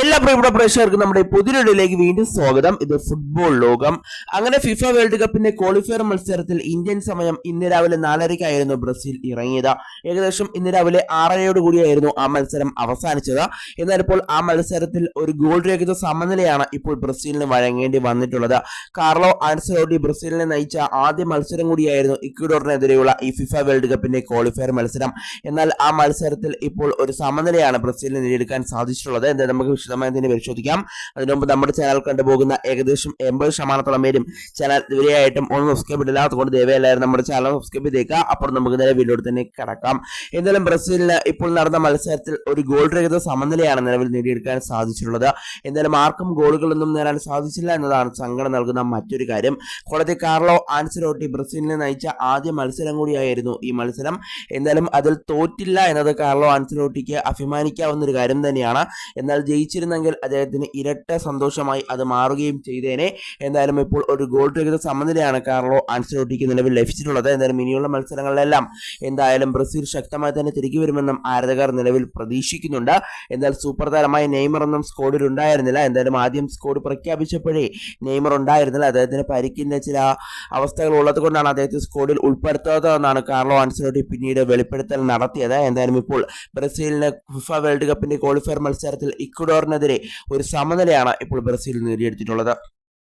എല്ലാ പ്രിയപ്പെട്ട പ്രേക്ഷകർക്കും നമ്മുടെ പുതിയൊരിടയിലേക്ക് വീണ്ടും സ്വാഗതം. ഇത് ഫുട്ബോൾ ലോകം. അങ്ങനെ ഫിഫ വേൾഡ് കപ്പിന്റെ ക്വാളിഫയർ മത്സരത്തിൽ ഇന്ത്യൻ സമയം ഇന്ന് രാവിലെ നാലരയ്ക്കായിരുന്നു ബ്രസീൽ ഇറങ്ങിയത്. ഏകദേശം ഇന്ന് രാവിലെ ആറരയോട് കൂടിയായിരുന്നു ആ മത്സരം അവസാനിച്ചത്. എന്നാൽ ഇപ്പോൾ ആ മത്സരത്തിൽ ഒരു ഗോൾ രഹിത സമനിലയാണ് ഇപ്പോൾ ബ്രസീലിന് വഴങ്ങേണ്ടി വന്നിട്ടുള്ളത്. കാർലോ ആൻസലോട്ടി ബ്രസീലിനെ നയിച്ച ആദ്യ മത്സരം കൂടിയായിരുന്നു ഇക്വഡോറിനെതിരെയുള്ള ഈ ഫിഫ വേൾഡ് കപ്പിന്റെ ക്വാളിഫയർ മത്സരം. എന്നാൽ ആ മത്സരത്തിൽ ഇപ്പോൾ ഒരു സമനിലയാണ് ബ്രസീലിനെ നേടിയെടുക്കാൻ സാധിച്ചിട്ടുള്ളത്. എന്താ നമുക്ക് വിശദമായി തന്നെ പരിശോധിക്കാം. അതിനു മുമ്പ് നമ്മുടെ ചാനൽ കണ്ടുപോകുന്ന ഏകദേശം എൺപത് ശതമാനത്തോളം പേരും ചാനൽ ഇതുവരെയായിട്ടും ഒന്ന് സബ്സ്ക്രൈബ് ഇടില്ല അതുകൊണ്ട് ദയവായി നമ്മുടെ ചാനൽ സബ്സ്ക്രൈബ് ചെയ്തേക്കുക അപ്പോൾ നമുക്ക് നേരെ വീഡിയോ തന്നെ കിടക്കാം. എന്തായാലും ബ്രസീലിന് ഇപ്പോൾ നടന്ന മത്സരത്തിൽ ഒരു ഗോൾ രഹിത സമനിലയാണ് നിലവിൽ നേടിയെടുക്കാൻ സാധിച്ചിട്ടുള്ളത്. എന്തായാലും ആർക്കും ഗോളുകളൊന്നും നേടാൻ സാധിച്ചില്ല എന്നതാണ് സങ്കടം നൽകുന്ന മറ്റൊരു കാര്യം. കൂടാതെ കാർലോ ആൻസലോട്ടി ബ്രസീലിനെ നയിച്ച ആദ്യ മത്സരം കൂടിയായിരുന്നു ഈ മത്സരം. എന്തായാലും അതിൽ തോറ്റില്ല എന്നത് കാർലോ ആൻസലോട്ടിക്ക് അഭിമാനിക്കാവുന്ന ഒരു കാര്യം തന്നെയാണ്. എന്നാൽ ജയിച്ചിരുന്നെങ്കിൽ അദ്ദേഹത്തിന് ഇരട്ട സന്തോഷമായി അത് മാറുകയും ചെയ്തേനെ. എന്തായാലും ഇപ്പോൾ ഒരു ഗോൾ രഹിത സമനിലയാണ് കാർലോ ആൻസലോട്ടിക്ക് നിലവിൽ ലഭിച്ചിട്ടുള്ളത്. എന്തായാലും ഇനിയുള്ള മത്സരങ്ങളിലെല്ലാം എന്തായാലും ബ്രസീൽ ശക്തമായി തന്നെ തിരികെ വരുമെന്നും ആരാധകർ നിലവിൽ പ്രതീക്ഷിക്കുന്നുണ്ട്. എന്നാൽ സൂപ്പർ താരമായ നെയ്മർ ഒന്നും സ്കോഡിൽ ഉണ്ടായിരുന്നില്ല. എന്തായാലും ആദ്യം സ്കോഡ് പ്രഖ്യാപിച്ചപ്പോഴേ നെയ്മർ ഉണ്ടായിരുന്നില്ല. അദ്ദേഹത്തിന് പരിക്കിന്റെ ചില അവസ്ഥകൾ ഉള്ളത് കൊണ്ടാണ് അദ്ദേഹത്തെ സ്കോഡിൽ ഉൾപ്പെടുത്താത്തതെന്നാണ് കാർലോ ആൻസലോട്ടി പിന്നീട് വെളിപ്പെടുത്തൽ നടത്തിയത്. എന്തായാലും ഇപ്പോൾ ബ്രസീലിന് ഫിഫ വേൾഡ് കപ്പിന്റെ ക്വാളിഫയർ മത്സരത്തിൽ ഇക്വഡോറിനെതിരെ ഒരു സമനിലയാണ് ഇപ്പോൾ ബ്രസീൽ നേടിയെടുത്തിട്ടുള്ളത്.